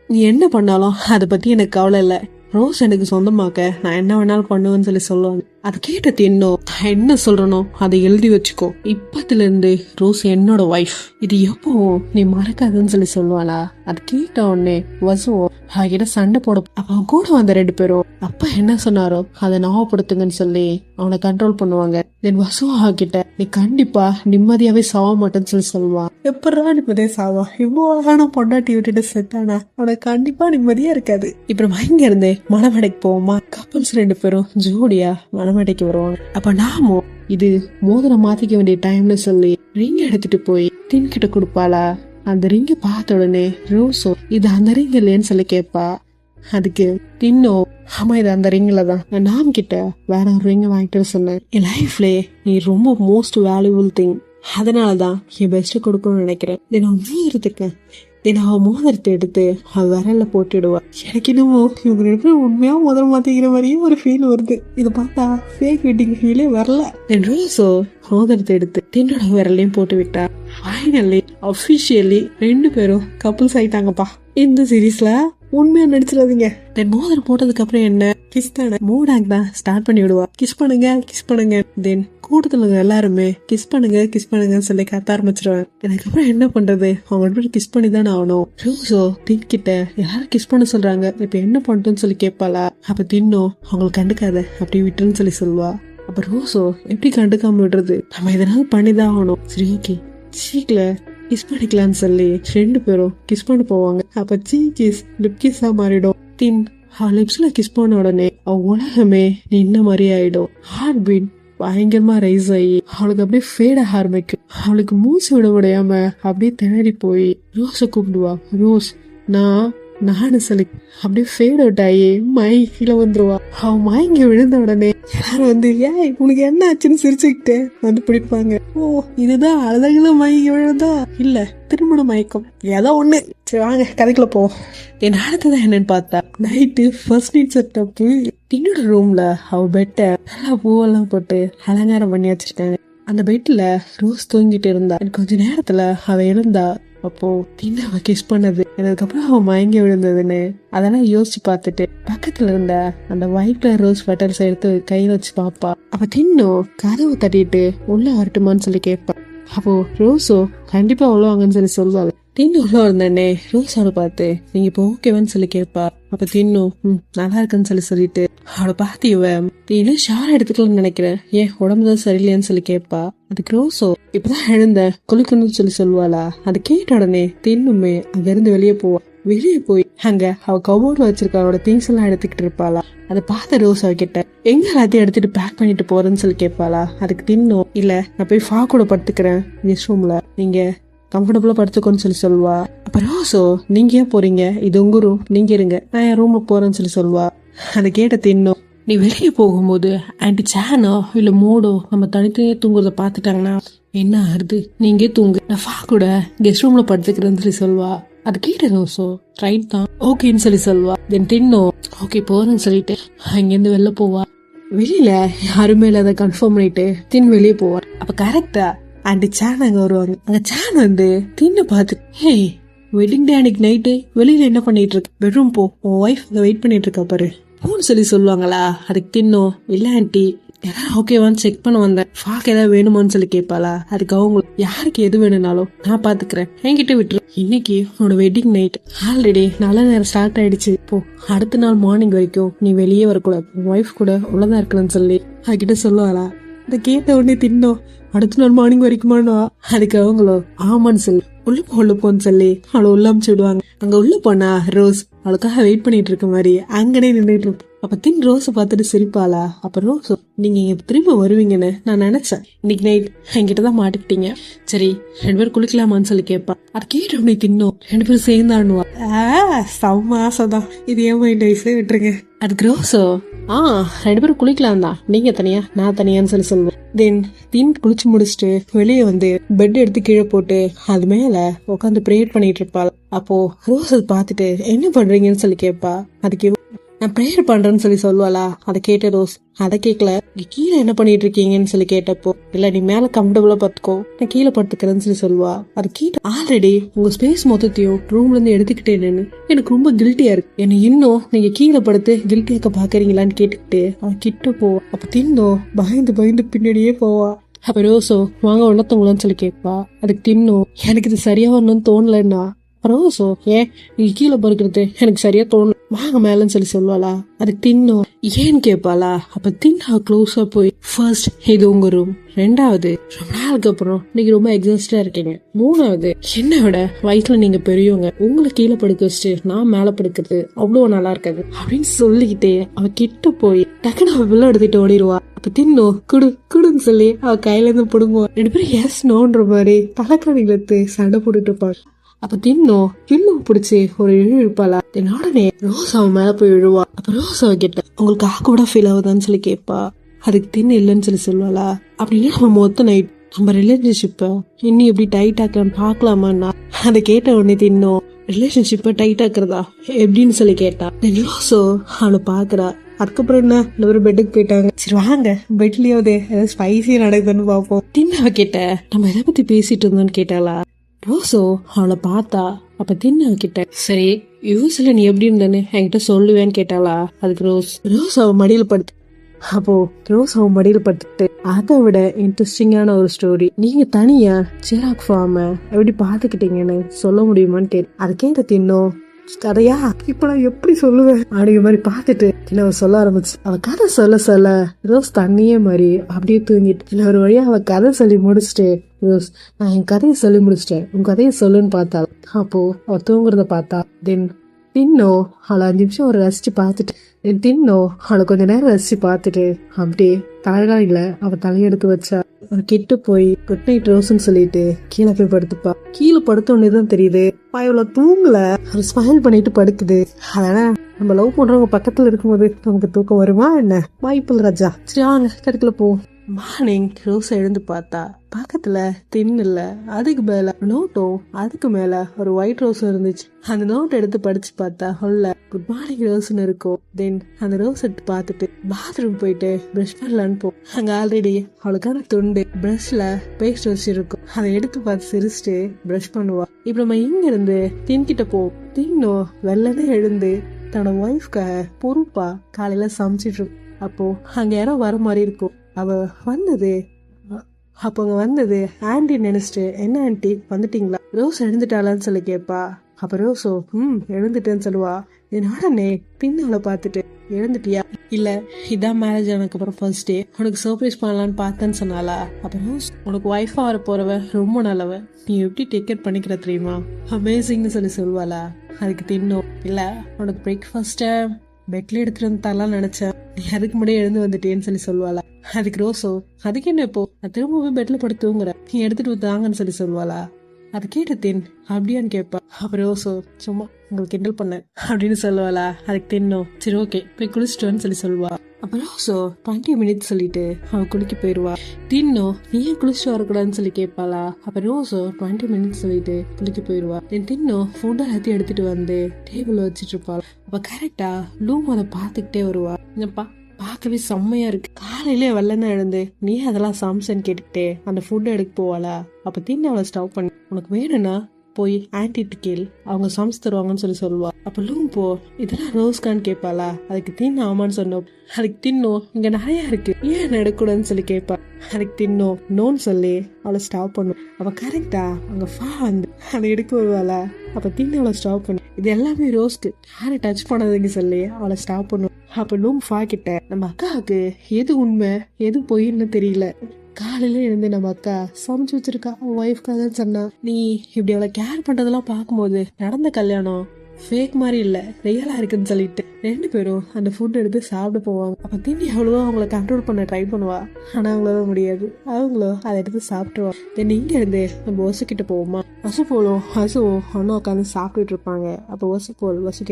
என்ன பண்ணாலும் அதை பத்தி எனக்கு கவலை இல்லை. ரோஸ் எனக்கு சொந்தமாக்க. நான் என்ன வேணாலும் பண்ணுவேன்னு சொல்லி சொல்லுவாங்க. அதை கேட்ட தின்னோ என்ன சொல்றனோ? அதை எழுதி வச்சுக்கோ. இப்பத்துல இருந்து ரோஸ் என்னோட ஒய்ஃப் இது எப்போ? நீ மறக்காதுன்னு சொல்லி சொல்லுவாளா? அது கேட்ட உடனே வசுவோ அவகிட்ட சண்டை போட அவன் கூட வந்த ரெண்டு பேரும் அப்பா என்ன சொன்னாரோ அதை ஞாபகப்படுத்துங்கன்னு சொல்லி அவனை கண்ட்ரோல் பண்ணுவாங்க. தென் வசுவா கிட்ட நீ கண்டிப்பா நிம்மதியாவே சாவ மாட்டேன்னு சொல்லி சொல்லுவான் எப்படா நிம்மதியா சாவா? இவ்வளோ அழகான பொண்டாட்டி விட்டுட்டு செத்தானா? அவனுக்கு கண்டிப்பா நிம்மதியா இருக்காது. இப்ப இங்க இருந்து? மணமடைக்கு போவோமா? கப்பல்ஸ் ரெண்டு பேரும் ஜோடியா? மன மணமடைக்கு வருவாங்க. அப்ப நாமும் இது மோதிரம் மாத்திக்க வேண்டிய டைம்னு சொல்லி ரிங் எடுத்துட்டு போய் டின் கிட்ட கொடுப்பாளா? அந்த ரிங்க பார்த்த உடனே ரோஸோ இது அந்த ரிங் இல்லைன்னு சொல்லி கேட்பா. அதுக்கு டின்னோ ஆமா இது அந்த ரிங்ல தான். நான் நாம் கிட்ட வேற ஒரு ரிங் வாங்கிட்டு சொன்னேன். என் லைஃப்ல நீ ரொம்ப மோஸ்ட் வேல்யூபிள் திங் அதனால தான் என் பெஸ்ட் கொடுக்கணும்னு நினைக்கிறேன். இதை நான் உண்மையிருத்துக்கேன் தினம் அவள் மோதிரத்தை எடுத்து அவள் விரல்ல போட்டுடுவா. எனக்கு என்னமோ இவங்க ரெண்டு பேரும் உண்மையா முதல் மாத்திக்கிற மாதிரியே ஒரு ஃபீல் வருது. இதை பார்த்தா ஃபேக் வெட்டிங் ஃபீலே வரல. என் ரோஸோ மோதிரத்தை எடுத்து தின்னோட விரலையும் போட்டு விட்டா. ஃபைனலி அஃபிஷியலி ரெண்டு பேரும் கப்புள்ஸ் ஆயிட்டாங்கப்பா. இந்த சீரீஸில் உண்மையா நடிச்சிடாதீங்க தென் மோதிரம் போட்டதுக்கு அப்புறம் என்ன? கிஸ் தானே? மூடாங் தான் ஸ்டார்ட் பண்ணி விடுவா. கிஸ் பண்ணுங்க கிஸ் பண்ணுங்க. தென் கூட்டத்துல எல்லாருமே கிஸ் பண்ணுங்க கிஸ் பண்ணுங்கன்னு சொல்லி கத்த ஆரம்பிச்சிருவேன் அப்புறம் என்ன பண்றது? அவங்க ரெண்டு கிஸ் பண்ணி தானே ஆகணும். ரோஸோ தின் கிட்ட எல்லாரும் கிஸ் பண்ண சொல்றாங்க? இப்ப என்ன பண்ணிட்டுன்னு சொல்லி கேட்பாளா அப்ப தின்னும் அவங்களை கண்டுக்காத. அப்படி விட்டுருன்னு சொல்லி சொல்லுவா. அப்ப ரோஸோ எப்படி கண்டுக்காம விடுறது? நம்ம பண்ணி பண்ணிதான் ஆகணும். சரி ஓகே கிஸ் பண்ணிக்கலான்னு சொல்லி ரெண்டு பேரும் கிஸ் பண்ண போவாங்க. அப்ப சீ கிஸ் லிப் கிஸ்ஸா மாறிடும். தின் அவள் லிப்ஸ்ல கிஸ் பண்ண உடனே அவ உலகமே நின்ன மாதிரி ஆயிடும். ஹார்ட் பீட் பயங்கரமா ரைஸ் ஆகி அவளுக்கு அப்படியே ஃபேட ஆக ஆரம்பிக்கும். அவளுக்கு மூச்சு விட முடியாம அப்படியே திணறி போய் ரோஸை கூப்பிடுவா. ரோஸ் நான் நானும் சொல்லி அப்படியே ஃபேட் அவுட் ஆகி மயங்கி கீழே வந்துருவா. அவன் மயங்கி விழுந்த உடனே எல்லாரும் வந்து ஏய் உனக்கு என்ன ஆச்சுன்னு சிரிச்சுக்கிட்டேன் வந்து பிடிப்பாங்க. ஓ இதுதான் அழகுல மயங்கி விழுந்தா? இல்ல திருமண மயக்கம். ஏதோ ஒண்ணு. சரி வாங்க கதைக்குள்ள போவோம். என் அடுத்ததான் என்னன்னு பார்த்தா நைட்டு ஃபர்ஸ்ட் நைட் செட்டப்பு என்னோட ரூம்ல அவ பெட்டை நல்லா பூவெல்லாம் போட்டு அலங்காரம் பண்ணி வச்சிருக்காங்க. அந்த பெட்ல ரோஸ் தூங்கிட்டு இருந்தா. கொஞ்ச நேரத்துல அவ எழுந்தா. அப்போ தின்னு அவ கிஸ் பண்ணது. அதுக்கப்புறம் அவன் மயங்கி விழுந்ததுன்னு அதெல்லாம் யோசிச்சு பார்த்துட்டு பக்கத்துல இருந்த அந்த ஒயிட் கலர் ரோஸ் பெட்டல்ஸ் எடுத்து கையில வச்சு பாப்பா அவ தின்னும் கதவு தட்டிட்டு உள்ள வரட்டுமான்னு சொல்லி கேட்பா. அப்போ ரோஸோ கண்டிப்பா உள்ளவாங்கன்னு சொல்லி சொல்லுவாங்க தின்னு உள்ள வந்தேனே ரோஸோட பார்த்து நீங்க இப்போ ஓகேவான்னு சொல்லி கேட்பா அப்ப தின்னும் ம் நல்லா இருக்குன்னு சொல்லி சொல்லிட்டு. அவளை பார்த்து இவ. நீ இன்னும் ஷார் எடுத்துக்கலாம்னு நினைக்கிறேன் ஏன் உடம்பு தான் சரியில்லையான்னு சொல்லி கேட்பா அதுக்கு ரோஸோ இப்பதான் எழுந்த. குளிக்கணும்னு சொல்லி சொல்லுவாளா? அது கேட்ட உடனே தின்னுமே. அங்க இருந்து வெளியே போவா வெளியே போய் அங்க அவ கபோர்ட்ல வச்சிருக்க அவளோட திங்ஸ் எல்லாம் எடுத்துக்கிட்டு இருப்பாளா? அதை பார்த்த ரோஸ் அவகிட்ட எங்க எல்லாத்தையும் எடுத்துட்டு பேக் பண்ணிட்டு போறேன்னு சொல்லி கேட்பாளா அதுக்கு தின்னும் இல்ல நான் போய் ஃபா கூட படுத்துக்கிறேன். கெஸ்ட் ரூம்ல நீங்க கம்ஃபர்டபுளாக படுத்துக்கோன்னு சொல்லி சொல்லுவா. அப்புறம் ஸோ நீங்க ஏன் போறீங்க? இது உங்க ரூம் நீங்க இருங்க. நான் என் ரூமுக்கு போறேன்னு சொல்லி சொல்லுவா. அதை கேட்ட தின்னும் நீ வெளியே போகும்போது ஆன்டி சேனோ இல்ல மோடோ நம்ம தனித்தனியே தூங்குறத பாத்துட்டாங்கன்னா என்ன ஆகுது? நீங்க தூங்கு. நான் ஃபா கூட கெஸ்ட் ரூம்ல படுத்துக்கிறேன்னு சொல்லி சொல்வா அது கேட்ட ஸோ ரைட் தான். ஓகேன்னு சொல்லி சொல்வா தென் தின்னோ ஓகே போறேன்னு சொல்லிட்டு அங்கேருந்து வெளில போவா. வெளியில யாருமே இல்லாத கன்ஃபார்ம் பண்ணிட்டு தின் வெளியே போவார் அப்ப கரெக்டா ஆண்டி சேன் அங்க வருவாங்க அங்க சேன் வந்து தின்னு பார்த்து ஹே வெட்டிங் டே அன்னைக்கு நைட்டு வெளியில என்ன பண்ணிட்டு இருக்க பெட்ரூம் போ. உன் ஒய்ஃப் அங்க வெயிட் பண்ணிட்டு இருக்கா பாரு. போன்னு சொல்லி சொல்லுவாங்களா? அதுக்கு தின்னும் இல்ல ஆண்டி யாரும் ஓகேவான்னு செக் பண்ண வந்தேன். ஃபாக் ஏதாவது வேணுமான்னு சொல்லி கேட்பாளா? அதுக்கு அவங்க யாருக்கு எது வேணும்னாலும் நான் பாத்துக்கிறேன் என்கிட்ட விட்டுரு. இன்னைக்கு உன்னோட வெட்டிங் நைட் ஆல்ரெடி நல்ல நேரம் ஸ்டார்ட் ஆயிடுச்சு. இப்போ அடுத்த நாள் மார்னிங் வரைக்கும் நீ வெளியே வரக்கூடாது. உன் ஒய்ஃப் கூட உள்ளதான் இருக்கணும்னு சொல்லி அதுகிட்ட சொல்லுவாளா? இந்த கேட்ட உடனே தின்னோம் அடுத்த நாள் மார்னிங் வரைக்குமானா அதுக்கு அவங்களோ ஆமான்னு சொல்லி. உள்ள உள்ள போன்னு சொல்லி அவளை உள்ள அமுச்சு விடுவாங்க. அங்க உள்ள போனா ரோஸ் அவளுக்காக வெயிட் பண்ணிட்டு இருக்க மாதிரி அங்கனே நின்றுட்டு இருப்போம் அப்ப தின் ரோஸை பார்த்துட்டு சிரிப்பாளா? அப்புறம் நீங்க திரும்ப வருவீங்கன்னு நான் நினைச்சேன். இன்னைக்கு நைட் என்கிட்ட தான் மாட்டிக்கிட்டீங்க. சரி ரெண்டு பேரும் குளிக்கலாமான்னு சொல்லி கேட்பா அது கேட்டு அப்படி தின்னும். ரெண்டு பேரும் சேர்ந்தாடுவா ஆ செம்ம ஆசைதான். இது ஏன் மைண்ட் வயசே விட்டுருங்க. அதுக்கு ரோஸோ? ஆ ரெண்டு பேரும் குளிக்கலாம் தான். நீங்க தனியா நான் தனியான்னு சொல்லி சொல்லுவேன். தென் தின் குளிச்சு முடிச்சுட்டு வெளியே வந்து பெட் எடுத்து கீழே போட்டு அது மேல உட்காந்து ப்ரேயர் பண்ணிட்டு இருப்பாள். அப்போ ரோஸ் பார்த்துட்டு என்ன பண்றீங்கன்னு சொல்லி கேட்பா அதுக்கு நான் ப்ரேயர் பண்றேன்னு சொல்லி சொல்லுவாளா? அதை கேட்ட ரோஸ் அதை கேட்கல "நீ கீழே என்ன பண்ணிட்டு இருக்கீங்கன்னு சொல்லி கேட்டப்போ இல்ல நீ மேல கம்ஃபர்டபுளா பத்துக்கோ நான் கீழே படுத்துக்கிறேன்னு சொல்லி சொல்லுவா. அது கீழே ஆல்ரெடி உங்க ஸ்பேஸ் மொத்தத்தையும் ரூம்ல இருந்து எடுத்துக்கிட்டேன்னு எனக்கு ரொம்ப கில்ட்டியா இருக்கு. என்ன இன்னும் நீங்க கீழே படுத்து கில்ட்டியாக்க பாக்குறீங்களான்னு கேட்டுக்கிட்டு அவன் கிட்ட போவா. அப்ப தின்னோ பயந்து பயந்து பின்னாடியே போவா. அப்ப ரோசோ வாங்க உணர்த்தவங்களான்னு சொல்லி கேட்பா. அதுக்கு தின்னும் எனக்கு இது சரியா வரணும்னு தோணலன்னா ரோஸ் ஓகே நீ கீழே படுக்கிறது எனக்கு சரியா தோணும் வாங்க மேலன்னு சொல்லி சொல்லுவாளா? அது தின்னும் ஏன்னு கேட்பாளா அப்ப தின்னா க்ளோஸா போய். ஃபர்ஸ்ட் இது உங்க ரூம் ரெண்டாவது ரொம்ப நாளுக்கு அப்புறம் நீங்க ரொம்ப எக்ஸாஸ்டா இருக்கீங்க. மூணாவது என்ன விட வயசுல நீங்க பெரியவங்க உங்களை கீழே படுக்க வச்சுட்டு நான் மேல படுக்கிறது அவ்வளவு நல்லா இருக்காது. அப்படின்னு சொல்லிக்கிட்டே அவ கிட்ட போய் டக்குனு அவ பிள்ளை எடுத்துட்டு ஓடிடுவா. அப்ப தின்னு குடு குடுன்னு சொல்லி அவ கையில இருந்து பிடுங்குவா. ரெண்டு பேரும் எஸ் நோன்ற மாதிரி தலைக்கணிலத்து சண்டை போட்டுட்டு இருப்பாங்க. அப்ப தின்னோ இன்னும் பிடிச்சி ஒரு இழு இழுப்பாளா தென் உடனே ரோஸ் அவன் மேல போய் இழுவா. அப்ப ரோஸ் அவ கிட்ட உங்களுக்கு ஆக்கோட ஃபீல் ஆகுதான்னு சொல்லி கேட்பா அதுக்கு தின்னு இல்லைன்னு சொல்லி சொல்லுவாளா? அப்படின்னா நம்ம மொத்த நைட் நம்ம ரிலேஷன்ஷிப்பை இன்னும் எப்படி டைட் ஆக்கலாம் பாக்கலாமான்னா அதை கேட்ட உடனே தின்னும் ரிலேஷன்ஷிப்பை டைட் ஆக்குறதா? எப்படின்னு சொல்லி கேட்டா தென் ரோஸோ அவனை பாக்குறா. அதுக்கப்புறம் என்ன? இந்த ஒரு பெட்டுக்கு போயிட்டாங்க. சரி வாங்க. பெட்லயாவது ஏதாவது ஸ்பைசியா நடக்குதுன்னு பார்ப்போம். தின்னவ கேட்ட நம்ம எதை பத்தி பேசிட்டு இருந்தோம்னு கேட்டாளா? ரோஸோ அவளை பார்த்தா அப்ப தின்னவ கிட்ட சரி யூஸ்ல நீ எப்படி இருந்தேன்னு என்கிட்ட சொல்லுவேன்னு கேட்டாளா? அதுக்கு ரோஸ் ரோஸ் அவ மடியில் படுத்து அப்போ ரோஸ் அவன் மடியில் படுத்துட்டு அதை விட இன்ட்ரெஸ்டிங்கான ஒரு ஸ்டோரி நீங்க தனியா சிராக் ஃபார்ம எப்படி பாத்துக்கிட்டீங்கன்னு சொல்ல முடியுமான்னு கேட்டு அதை கேட்ட தின்னோம் கதையா? இப்ப நான் எப்படி சொல்லுவேன்? அப்படிங்கிற மாதிரி பார்த்துட்டு இல்ல அவ சொல்ல ஆரம்பிச்சு. அவ கதை சொல்ல சொல்ல ரோஸ் தண்ணியே மாதிரி அப்படியே தூங்கிட்டு இல்ல ஒரு வழியா அவ கதை சொல்லி முடிச்சுட்டு ரோஸ் நான் என் கதையை சொல்லி முடிச்சிட்டேன். உன் கதையை சொல்லுன்னு பார்த்தா அப்போ அவள் தூங்குறத பார்த்தா தென் தின்னோ? அவளை அஞ்சு நிமிஷம் ஒரு ரசிச்சு பார்த்துட்டு தென் தின்னோ? அவளை கொஞ்ச நேரம் ரசிச்சு பார்த்துட்டு அப்படியே தலைலாம் இல்லை அவள் தலையெடுத்து வச்சா ஒரு கிட்ட போய் குட் நைட் ரோஸ்ன்னு சொல்லிட்டு கீழே போய் படுத்துப்பா. கீழே படுத்த உடனே தான் தெரியுது பா இவ்வளவு தூங்கல. ஒரு ஸ்மைல் பண்ணிட்டு படுக்குது. அதனால நம்ம லவ் பண்றவங்க பக்கத்துல இருக்கும்போது நமக்கு தூக்கம் வருமா என்ன? வாய்ப்பு ராஜா. சரி வாங்க கடுக்கல போ மார்னிங் ரோஸ் எழுந்து பார்த்தா பக்கத்துல தின் இல்ல. அதுக்கு மேல நோட்டும் அதுக்கு மேல ஒரு ஒயிட் ரோஸ் இருந்துச்சு. அந்த நோட் எடுத்து படிச்சு பார்த்தா உள்ள குட் மார்னிங் ரோஸ்னு இருக்கும். தென் அந்த ரோஸ் எடுத்து பார்த்துட்டு பாத்ரூம் போயிட்டு பிரஷ் பண்ணலான்னு போ. அங்க ஆல்ரெடி அவளுக்கான துண்டு பிரஷ்ல பேஸ்ட் வச்சிருக்கும். அதை எடுத்து பார்த்து சிரிச்சுட்டு பிரஷ் பண்ணுவா. இப்ப நம்ம இங்க இருந்து தின்கிட்ட போ தின்னோ வெள்ளனே எழுந்து தன்னோட ஒய்ஃப்காக பொறுப்பா காலையில சமைச்சிட்டு இருக்கும். அப்போ அங்க யாரோ வர மாதிரி இருக்கும். அவ வந்தது. அப்போ அங்கே வந்தது. ஆண்டி நினைச்சிட்டு என்ன ஆண்டி வந்துட்டீங்களா? ரோஸ் எழுந்துட்டாளான்னு சொல்லி கேட்பா அப்ப ரோஸோ ம் எழுந்துட்டேன்னு சொல்லுவா. என்னோடனே பின்னால பார்த்துட்டு எழுந்துட்டியா? இல்ல இதான் மேரேஜ் ஆனதுக்கு அப்புறம் ஃபர்ஸ்ட் டே உனக்கு சர்ப்ரைஸ் பண்ணலான்னு பார்த்தேன்னு சொன்னாலா அப்புறம் உனக்கு ஒய்ஃப் வர போறவ ரொம்ப நல்லவ. நீ எப்படி டேக்கெட் பண்ணிக்கிற தெரியுமா? அமேசிங்னு சொல்லி சொல்லுவாளா. அதுக்கு தின்னும் இல்ல உனக்கு பிரேக்ஃபாஸ்ட்டை பெட்ல எடுத்துட்டு வந்து தரலாம் நினைச்சேன். நீ அதுக்கு முன்னாடியே எழுந்து வந்துட்டேன்னு சொல்லி சொல்லுவாளா. அதுக்கு ரோஸோ அதுக்கு என்ன இப்போ? நான் திரும்பவும் பெட்ல படுத்து தூங்குறேன். நீ எடுத்துட்டு வந்து தாங்கன்னு சொல்லி சொல்லுவாளா? அது கேட்ட தின் அப்படியான்னு கேட்பா. அப்புறம் ரோஸோ சும்மா உங்களுக்கு கிண்டல் பண்ணேன் அப்படின்னு சொல்லுவாளா. அதுக்கு தின்னும் சரி ஓகே போய் குளிச்சிட்டோன்னு சொல்லி சொல்லுவா. அப்புறம் ரோஸோ டுவெண்ட்டி மினிட்ஸ் சொல்லிட்டு அவ குளிக்க போயிருவா. தின்னோ நீ ஏன் குளிச்சுட்டு வரக்கூடாதுன்னு சொல்லி கேட்பாளா? அப்புறம் ரோஸோ டுவெண்ட்டி மினிட்ஸ் சொல்லிட்டு குளிக்க போயிருவா. தென் தின்னோ ஃபுட் எல்லாத்தையும் எடுத்துட்டு வந்து டேபிள் வச்சிட்டு இருப்பாள்? அப்ப கரெக்டா லூம் அதை பார்த்துக்கிட்டே வருவா. என்னப்பா பார்க்கவே செம்மையா இருக்கு. காலையிலே வல்லன்னு எழுந்து நீ அதெல்லாம் சாம்சன் கேட்டுக்கிட்டே அந்த ஃபுட் எடுக்க போவாளா? அப்ப தின்னு அவளை ஸ்டவ் பண்ணி. உனக்கு வேணும்னா போய் ஆன்டிட்டு கேள். அவங்க சாம்ஸ் தருவாங்கன்னு சொல்லி சொல்லுவா. அப்ப லூம் போ. இதெல்லாம் ரோஸ்கான்னு கேட்பாளா? அதுக்கு தின்னு ஆமான்னு சொன்னோம். அதுக்கு தின்னும் இங்க நிறைய இருக்கு. ஏன் நடக்கூடாதுன்னு சொல்லி கேட்பா. அதுக்கு தின்னும் நோன்னு சொல்லி அவளை ஸ்டாப் பண்ணும் அவ கரெக்டா அங்க ஃபா வந்து அதை எடுக்க வருவாளா? அப்ப தின்னு அவளை ஸ்டாப் பண்ணு. இது எல்லாமே ரோஸ்க்கு யாரை டச் பண்ணாதீங்க சொல்லி அவளை ஸ்டாப் பண்ணும் அப்போ லூம்ஃபா கிட்ட நம்ம அக்காவுக்கு எது உண்மை எது பொய்ன்னு தெரியல. காலையில இருந்து நம்ம அக்கா சமைச்சு வச்சிருக்கா ஒய்ஃப்காக தான் சொன்னா நீ இப்படி அவளை கேர் பண்றதெல்லாம் பார்க்கும்போது நடந்த கல்யாணம் ஃபேக் மாதிரி இல்லை. ரியலாக இருக்குன்னு சொல்லிட்டு. ரெண்டு பேரும் அந்த ஃபுட் எடுத்து சாப்பிட போவாங்க. அப்போ திண்டி அவ்வளோவா அவங்கள கண்ட்ரோல் பண்ண ட்ரை பண்ணுவா. ஆனால் அவங்களால முடியாது. அவங்களோ அதை எடுத்து சாப்பிட்டுருவாங்க தென் இங்கேருந்து நம்ம ஒசுக்கிட்ட போவோமா? வசு போலும் வசுவும் ஒன்னும் உட்காந்து சாப்பிட்டுட்டு இருப்பாங்க. அப்போ வசு போல் வசு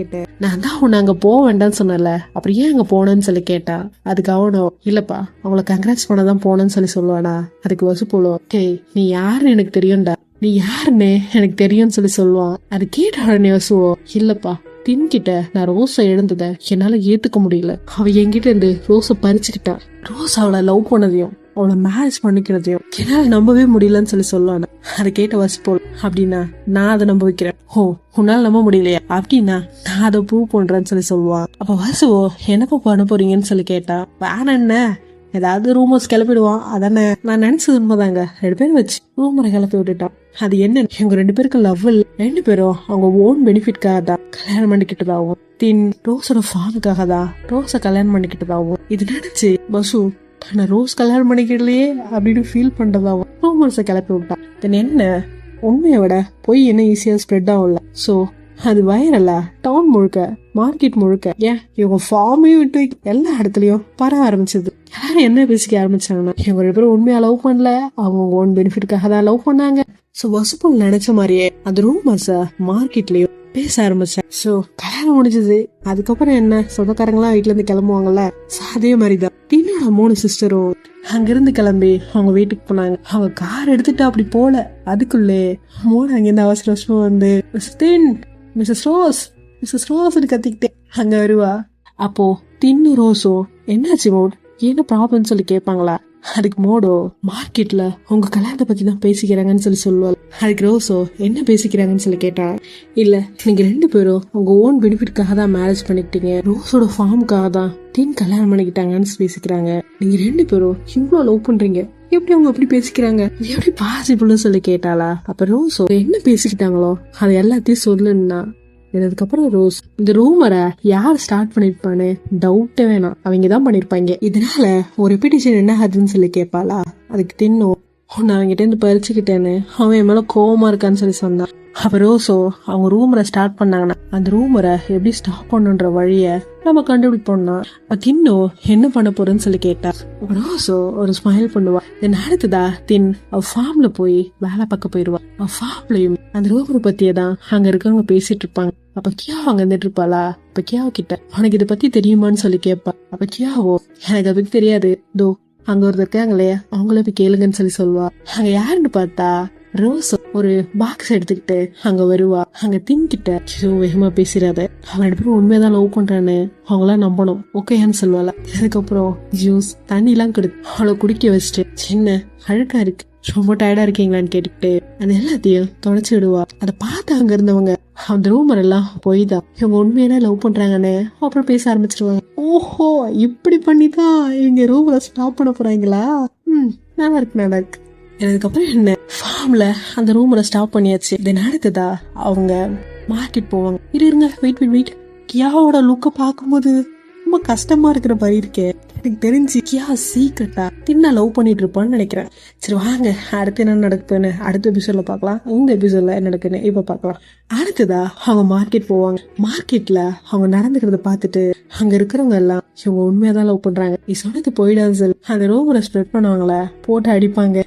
நான் தான் உன்னை அங்கே போக வேண்டாம்னு சொன்னல அப்புறம் ஏன் அங்கே போனேன்னு சொல்லி கேட்டா அதுக்கு அவனோ இல்லைப்பா அவங்கள கங்க்ராட்ஸ் பண்ணதான் போனேன்னு சொல்லி சொல்லுவானா? அதுக்கு வசு போலும் டேய் நீ யாருன்னு எனக்கு தெரியும்டா. நீ யாருன்னு எனக்கு தெரியும்னு சொல்லி சொல்லுவான். அது கேட்ட உடனே வசுவோ இல்லப்பா தின்கிட்ட நான் ரோஸை எழுந்ததை என்னால ஏத்துக்க முடியல. அவ என்கிட்ட இருந்து ரோஸை பறிச்சுக்கிட்டா. ரோஸ் அவளை லவ் பண்ணதையும் அவளை மேரேஜ் பண்ணிக்கிறதையும் என்னால நம்பவே முடியலன்னு சொல்லி சொல்லுவானு. அதை கேட்ட வசு போல் அப்படின்னா நான் அதை நம்ப வைக்கிறேன். ஓ உன்னால நம்ப முடியலையா? அப்படின்னா நான் அதை ப்ரூவ் பண்றேன்னு சொல்லி சொல்லுவான். அப்ப வசுவோ எனக்கும் பண்ண போறீங்கன்னு சொல்லி கேட்டா வேற என்ன? ஏதாவது ரூமர்ஸ் கிளப்பிடுவான். அதானே நான் நினைச்சது உண்மைதாங்க. ரெண்டு பேரும் வச்சு ரூமரை கிளப்பி விட்டுட்டான். அது என்ன இவங்க ரெண்டு பேருக்கு லவ் ரெண்டு பேரும் அவங்க ஓன் பெனிஃபிட்காக தான் கல்யாணம் பண்ணிக்கிட்டதாகவும் தின் ரோஸோட ஃபார்முக்காக தான் ரோஸை கல்யாணம் பண்ணிக்கிட்டதாகவும் இது நினைச்சு பசு தன்னை ரோஸ் கல்யாணம் பண்ணிக்கலையே அப்படின்னு ஃபீல் பண்றதாகவும் ரூமர்ஸை கிளப்பி விட்டான். தென் என்ன உண்மையை விட பொய் என்ன ஈஸியாக ஸ்ப்ரெட் ஆகும்ல. ஸோ அது வைரலா டவுன் முழுக்க மார்க்கெட் முழுக்க. ஏன்? இவங்க ஃபார்மையும் விட்டு எல்லா இடத்துலயும் பரவ ஆரம்பிச்சது. எல்லாரும் என்ன பேசிக்க ஆரம்பிச்சாங்கன்னா இவங்க ரெண்டு பேரும் உண்மையா லவ் பண்ணல. அவங்க ஓன் பெனிஃபிட்காக தான் லவ் பண்ணாங்க. ஸோ வசுப்பல் நினைச்ச மாதிரியே அந்த ரூமர்ஸ மார்க்கெட்லயும் பேச ஆரம்பிச்சேன். ஸோ கல்யாணம் முடிஞ்சது. அதுக்கப்புறம் என்ன? சொந்தக்காரங்களாம் வீட்டுல இருந்து கிளம்புவாங்கல்ல? அதே மாதிரிதான். பின்னோட மூணு சிஸ்டரும் அங்கிருந்து கிளம்பி அவங்க வீட்டுக்கு போனாங்க. அவங்க கார் எடுத்துட்டு அப்படி போல. அதுக்குள்ளே மூணு அங்கிருந்து அவசர அவசரம் வந்து மிஸ்ஸஸ் ரோஸ் மிஸ்ஸஸ் ரோஸ்னு கத்திக்கிட்டே அங்க வருவா. அப்போ தின்னு ரோஸோ என்னாச்சு மோட்? என்ன ப்ராப்ளம்னு சொல்லி கேட்பாங்களா? அதுக்கு மோடோ மார்க்கெட்ல உங்க கல்யாணத்தை பத்தி தான் பேசிக்கிறாங்கன்னு சொல்லி சொல்லுவாள் அதுக்கு ரோஸோ என்ன பேசிக்கிறாங்கன்னு சொல்லி கேட்டா? இல்ல நீங்க ரெண்டு பேரும் உங்க ஓன் பெனிஃபிட்காக தான் மேரேஜ் பண்ணிக்கிட்டீங்க. ரோஸோட ஃபார்முக்காக தான் டீன் கல்யாணம் பண்ணிக்கிட்டாங்கன்னு பேசிக்கிறாங்க. நீங்க ரெண்டு பேரும் இவ்வளவு லவ் பண்றீங்க. எப்படி அவங்க அப்படி பேசிக்கிறாங்க? எப்படி பாசிபிள்னு சொல்லி கேட்டாளா? அப்ப ரோஸோ என்ன பேசிக்கிட்டாங்களோ? அது எல்லாத்தையும் சொல்லுன்னா இதுக்கப்புறம் ரோஸ் இந்த ரூமரை யார் ஸ்டார்ட் பண்ணிருப்பான்னு டவுட்டே வேணாம். அவங்க தான் பண்ணிருப்பாங்க. இதனால ஒரு ரெப்பிட்டேஷன் என்ன ஆகுதுன்னு சொல்லி கேட்பாளா அதுக்கு தின்னும் நான் அவங்ககிட்ட இருந்து பறிச்சுக்கிட்டேன்னு அவன் என் மேல கோவமா இருக்கான்னு சொல்லி சொன்னான். அவரோ ரோஸோ அவங்க ரூமரை ஸ்டார்ட் பண்ணாங்கன்னா அந்த ரூமரை எப்படி ஸ்டாப் பண்ணுன்ற வழியை நம்ம கண்டுபிடிப்போம்னா அப்ப தின்னோ என்ன பண்ண போறேன்னு சொல்லி கேட்டா ரோஸோ ஒரு ஸ்மைல் பண்ணுவா. தென் அடுத்ததா தின் அவ ஃபார்ம்ல போய் வேலை பார்க்க போயிருவா. அவ ஃபார்ம்லயும் அந்த ரூமரை பத்தியே தான் அங்க இருக்கவங்க பேசிட்டு இருப்பாங்க. அப்ப கியா அங்க இருந்துட்டு இருப்பாளா? அப்ப கியாவ கிட்ட உனக்கு இதை பத்தி தெரியுமான்னு சொல்லி கேட்பா. அப்ப கியாவோ எனக்கு அதை பத்தி தெரியாது. தோ அங்க ஒருத்தர் இருக்காங்களே அவங்கள போய் கேளுங்கன்னு சொல்லி சொல்லுவா. அங்க யாருன்னு பார்த்தா ரோஸ் ஒரு பாக்ஸ் எடுத்துக்கிட்டு அங்க வருவா. அங்க தின்கிட்ட ஐயோ வேகமா பேசிடாத அவன் ரெண்டு பேரும் உண்மையதான் லவ் பண்றான்னு அவங்களாம் நம்பணும். ஓகேன்னு சொல்லுவாள. அதுக்கப்புறம் ஜூஸ் தண்ணி எல்லாம் கொடுத்து அவளை குடிக்க வச்சுட்டு சின்ன அழுக்கா இருக்கு. ரொம்ப டயர்டா இருக்கீங்களான்னு கேட்டுக்கிட்டு அது எல்லாத்தையும் தொடச்சு விடுவா. அதை பார்த்து அங்க இருந்தவங்க அந்த ரூமர் எல்லாம் போய் தான் இவங்க உண்மையான லவ் பண்றாங்கன்னு அப்புறம் பேச ஆரம்பிச்சிருவாங்க. ஓஹோ இப்படி பண்ணி தான் இவங்க ரூம்ல ஸ்டாப் பண்ண போறாங்களா? ம் நல்லா இருக்கு நல்லா இருக்கு. அதுக்கப்புறம் என்ன? ஃபார்ம்ல அந்த ரூம்ல ஸ்டாப் பண்ணியாச்சு. தென் அடுத்ததா அவங்க மார்க்கெட் போவாங்க. இரு இருங்க வெயிட் வெயிட் வெயிட் கியாவோட லுக்கை பார்க்கும்போது ரொம்ப கஷ்டமா இருக்கிற மாதிரி இருக்கே. எனக்கு தெரிஞ்சு கியா சீக்கிரட்டா தின்னா லவ் பண்ணிட்டு இருப்பான்னு நினைக்கிறேன். சரி வாங்க. அடுத்து என்ன நடக்குதுன்னு அடுத்த எபிசோட்ல பார்க்கலாம். இந்த எபிசோட்ல என்ன நடக்குன்னு இப்ப பார்க்கலாம். அடுத்ததா அவங்க மார்க்கெட் போவாங்க. மார்க்கெட்ல அவங்க நடந்துக்கிறத பார்த்துட்டு அங்க இருக்கிறவங்க எல்லாம் இவங்க உண்மையாதான் லவ் பண்றாங்க. நீ சொன்னது போயிடாது சொல்லி அந்த ரூமரை ஸ்ப்ரெட் பண்ணுவாங்களே போட்டு அடிப்பாங்க.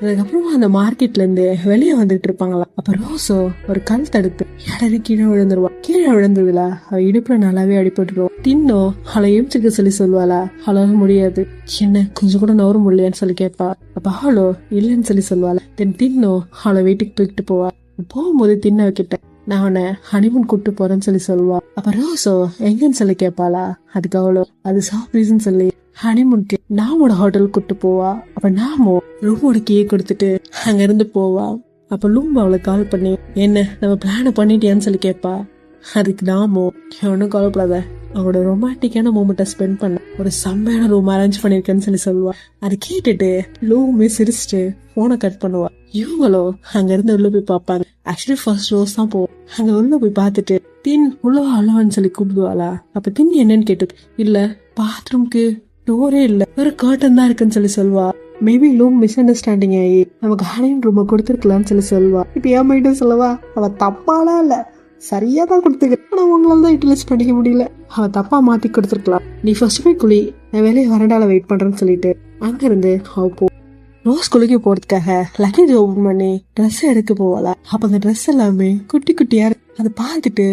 அதுக்கப்புறமா அந்த மார்க்கெட்ல இருந்து வெளியே வந்துட்டு இருப்பாங்களா? அப்ப ரோஸோ ஒரு கல் தடுத்து இடறி கீழே விழுந்துருவா. கீழே விழுந்ததுல அவ இடுப்புல நல்லாவே அடிபட்டுருவோம் தின்னோ அவளை எழுச்சிக்க சொல்லி சொல்லுவாளா? அவளால முடியாது. என்ன கொஞ்சம் கூட நவர முடியலையான்னு சொல்லி கேட்பா. அப்ப ஹாலோ இல்லைன்னு சொல்லி சொல்லுவாள். தென் தின்னோ அவளை வீட்டுக்கு தூக்கிட்டு போவா. போகும்போது தின்ன வைக்கிட்ட. நான் அவனை ஹனிமூன் கூட்டு போறேன்னு சொல்லி சொல்லுவா. அப்ப ரோஸோ எங்கன்னு சொல்லி கேட்பாளா? அதுக்கு அவ்வளோ அது சர்ப்ரைஸ்னு சொல்லி. ஹனிமூனுக்கு நாமோட ஹோட்டல் கூட்டு போவா. அப்ப நாமோ ரூமோட கீ கொடுத்துட்டு அங்க இருந்து போவா. அப்ப லூம்பா அவளை கால் பண்ணி என்ன நம்ம பிளான பண்ணிட்டியான்னு சொல்லி கேட்பா. அதுக்கு நாமோ ஒன்றும் கவலைப்படாத. அவளோட ரொமான்டிக்கான மூமெண்ட்டை ஸ்பெண்ட் பண்ண ஒரு செம்மையான ரூம் அரேஞ்ச் பண்ணியிருக்கேன்னு சொல்லி சொல்லுவா. அதை கேட்டுட்டு லூமே சிரிச்சுட்டு ஃபோனை கட் பண்ணுவா. இவங்களோ அங்கேருந்து உள்ளே போய் பார்ப்பாங்க. ஆக்சுவலி ஃபர்ஸ்ட் ரோஸ் தான் போவோம். அங்கே உள்ளே போய் பார்த்துட்டு தின் உள்ளவா அழவான்னு சொல்லி கூப்பிடுவாளா? அப்போ தின் என்னன்னு கேட்டு இல்லை பாத்ரூம்க்கு டோரே இல்லை. ஒரு கர்டன் தான் இருக்குன்னு சொல்லி சொல்லுவா. மேபி லூம் மிஸ் அண்டர்ஸ்டாண்டிங் ஆகி நமக்கு ஹனின் ரூமை கொடுத்துருக்கலாம்னு சொல்லி சொல்லுவா. இப்போ ஏன் மைண்டும் சொல்லவா அவள் தப்பாலாம் இல்லை. சரியா தான் கொடுத்துக்க ஆனா உங்களால தான் யூட்டிலைஸ் பண்ணிக்க முடியல. அவ தப்பா மாத்தி கொடுத்துருக்கலாம். நீ ஃபர்ஸ்ட் போய் குழி நான் வெளியே வரண்டால வெயிட் பண்றேன்னு சொல்லிட்டு அங்க இருந்து அவ போ ரோஸ் குளிக்க போறதுக்காக லக்கேஜ் ஓபன் பண்ணி ட்ரெஸ் எடுக்க போவாளா அப்ப அந்த ட்ரெஸ் எல்லாமே குட்டி குட்டியா அதை பார்த்துட்டு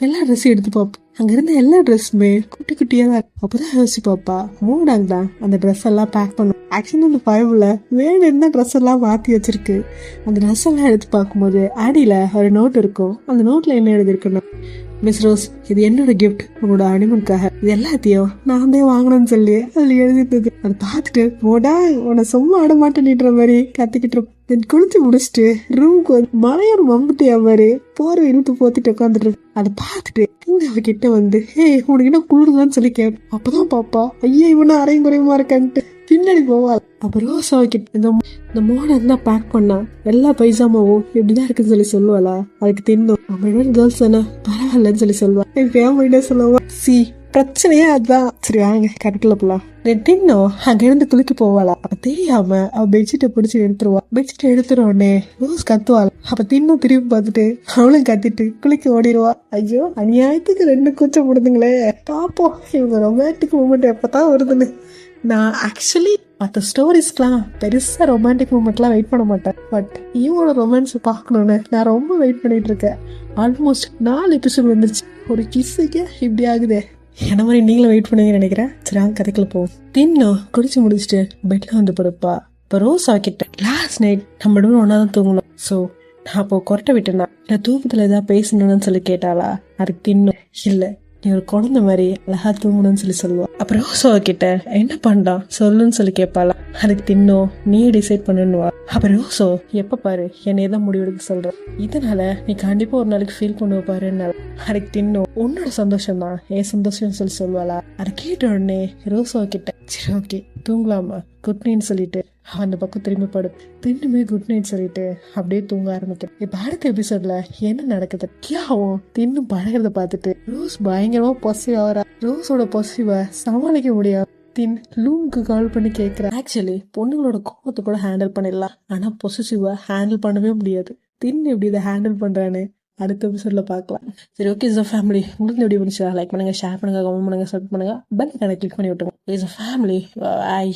எல்லா ட்ரெஸ்ஸும் எடுத்து பார்ப்போம் அங்க இருந்த எல்லா ட்ரெஸ்ஸுமே குட்டி குட்டியா தான் இருக்கு. அப்பதான் யோசிச்சு பாப்பா மூடாங்க தான் அந்த ட்ரெஸ் எல்லாம் பேக் பண்ணும் ஆக்சுவலி அந்த ஃபைவ்ல வேணும் என்ன ட்ரெஸ் எல்லாம் மாற்றி வச்சிருக்கு. அந்த ட்ரெஸ் எல்லாம் எடுத்து பார்க்கும்போது அடியில் ஒரு நோட் இருக்கும். அந்த நோட்டில் என்ன எழுதியிருக்குன்னா மிஸ் ரோஸ் இது என்னோட கிஃப்ட் உங்களோட அனிமனுக்காக இது எல்லாத்தையும் நான் தான் வாங்கணும்னு சொல்லி அதில் எழுதிட்டது அதை பார்த்துட்டு போடா உன்னை சும்மா ஆட மாட்டேன்ற மாதிரி கத்திக்கிட்டு தென் குளிச்சு முடிச்சுட்டு ரூமுக்கு வந்து மலையார் மம்புட்டியா மாதிரி போற இழுத்து போத்திட்டு உட்காந்துட்டு அதை பார்த்துட்டு இங்க அவகிட்ட வந்து ஏய் உனக்கு என்ன குளிருதான்னு சொல்லி கேட்பேன் அப்பதான் பாப்பா ஐயா இவனும் அரையும் குறையுமா இருக்கான்ட்டு. பின்னாடி போவாள் அப்புறம் ரோஸ் அவகிட்ட இந்த இந்த மோடம் தான் பேக் பண்ணா எல்லா பைசாமாவும் இப்படிதான் இருக்குன்னு சொல்லி சொல்லுவாளா. அதுக்கு தின்னும் அவன் கேர்ள்ஸ் என்ன பரவாயில்லன்னு சொல்லி சொல்லுவா. என் ஃபேமிலிட்டே சொல்லுவா சி பிரச்சனையே அதுதான் சரி வாங்க கணக்குல போலாம். டின்னோ அங்க இருந்து குளிக்க போவாளா. அப்ப தெரியாம அவ பெட்ஷீட்டை பிடிச்சி எடுத்துருவா. பெட்ஷீட் எடுத்துற உடனே ரோஸ் கத்துவாள். அப்ப தின்னும் திரும்பி பார்த்துட்டு அவளும் கத்திட்டு குளிக்க ஓடிடுவா. ஐயோ அநியாயத்துக்கு ரெண்டு கூச்சம் போடுதுங்களே. பாப்போம் இவங்க ரொமான்டிக் மூமெண்ட் எப்பதான் வருதுன்னு. நான் ஆக்சுவலி மற்ற ஸ்டோரிஸ்க்கெலாம் பெருசாக ரொமான்டிக் மூமெண்ட்லாம் வெயிட் பண்ண மாட்டேன். பட் இவனோட ரொமான்ஸ் பார்க்கணுன்னு நான் ரொம்ப வெயிட் பண்ணிகிட்டு இருக்கேன். ஆல்மோஸ்ட் நாலு எபிசோட் வந்துருச்சு. ஒரு கிஸ்ஸுக்கே இப்படி ஆகுதே. என்ன மாதிரி நீங்களும் வெயிட் பண்ணுவீங்கன்னு நினைக்கிறேன். சரி வாங்க கதைக்குள்ள போவோம். தின்னும் குடிச்சு முடிச்சுட்டு பெட்டில் வந்து படுப்பா. இப்போ ரோஸ் ஆக்கிட்ட லாஸ்ட் நைட் நம்ம ஒன்றா தான் தூங்கணும் ஸோ நான் அப்போ கொரட்டை விட்டேன்னா இல்லை தூக்கத்தில் ஏதாவது பேசணும்னு சொல்லி கேட்டாளா? அதுக்கு தின்னும் இல்லை நீ ஒரு குழந்தை மாதிரி அழகா தூங்கணும்னு சொல்லி சொல்லுவா. அப்புறம் ரோசோ கிட்ட என்ன பண்ணா சொல்லுன்னு சொல்லி கேட்பாளா அதுக்கு தின்னும் நீ டிசைட் பண்ணுவா அப்புறம் ரோசோ எப்ப பாரு என்னைய தான் முடிவெடுக்க சொல்ற. இதனால நீ கண்டிப்பா ஒரு நாளைக்கு ஃபீல் பண்ணுவ பாருன்னு. அதுக்கு தின்னும் உன்னோட சந்தோஷம் தான் என் சந்தோஷம்னு சொல்லி சொல்லுவாளா. அதை கேட்ட உடனே ரோசோ கிட்ட சரி ஓகே தூங்கலாமா? குட் நைட் சொல்லிட்டு அந்த பக்கம் திரும்பி படு. தின்னுமே குட் நைட் சொல்லிட்டு அப்படியே தூங்க ஆரம்பிக்கிறேன். இப்போ அடுத்த எபிசோட்ல என்ன நடக்குது? கியாவும் தின்னும் பழகிறத பார்த்துட்டு ரோஸ் பயங்கரமா பொசிவ் ஆகிறா. ரோஸோட பொசிவை சமாளிக்க முடியாது தின் லூமுக்கு கால் பண்ணி கேட்குறேன் ஆக்சுவலி பொண்ணுங்களோட கோபத்தை கூட ஹேண்டில் பண்ணிடலாம். ஆனால் பொசிசிவை ஹேண்டில் பண்ணவே முடியாது. தின் எப்படி இதை ஹேண்டில் பண்ணுறான்னு அடுத்த எபிசோட்ல பார்க்கலாம். சரி ஓகே இஸ் ஃபேமிலி உங்களுக்கு எப்படி பிடிச்சா லைக் பண்ணுங்க ஷேர் பண்ணுங்க கமெண்ட் பண்ணுங்க சப்ஸ்கிரைப் பண்ணுங்க. பெல் கடை கிளிக் பண்ணி விட்டுருங்க. Is family I